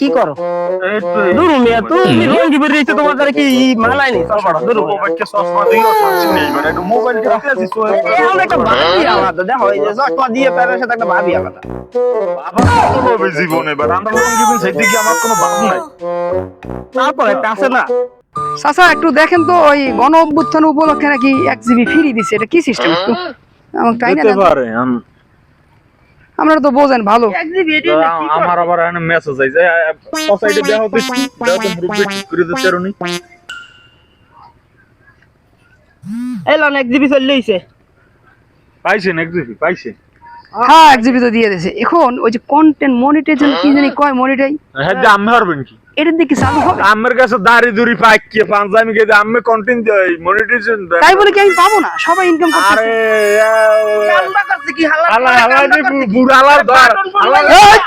কি করো? দূর মিয়া তুমি লঙ্গি বের রইছে তোমার দ্বারা কি মালাই নি চশমাটা দূর এখন একটা ভাবি আলাদা দেখো এই যে চশমা দিয়ে প্যারের সাথে একটা ভাবি আলাদা। জীবনে এবার? আমরা লঙ্গি বিন সেই দিকে আমার কোনো ভাব নাই। তারপর একটা আছে না। চাচা একটু দেখেন তো ওই গণ অভ্যুত্থান উপলক্ষে নাকি এক জিবি ফ্রি দিছে। এটা কি সিস্টেম একটু আমাকে তাই না পারে আপনারা তো বোঝেন ভালো। আমার আবার মেসেজ আইছে সোসাইটি দেহ তো গ্রুপে ঠিক করে দিতে পারো নি এলো এক জিবি চলে হইছে। পাইছেন একজিবি পাইছেন হ্যাঁ এক জিবি তো দিয়ে দিয়েছে। এখন ওই যে কন্টেন্ট মনিটাইজেশন কি জানি কয় মনিটাই হ্যাঁ যে আমি পারবেন কি? এটার দিকে চালু হবে? আমার কাছে দাড়ি দুড়ি পাইকে পাঞ্জাবি কে আমি কন্টেন্ট মনিটাইজেশন তাই বলে কি আমি পাবো না? সবাই ইনকাম করতেছে। আরে কি আল্লাহ বুড়ালার ধর আল্লাহ এই!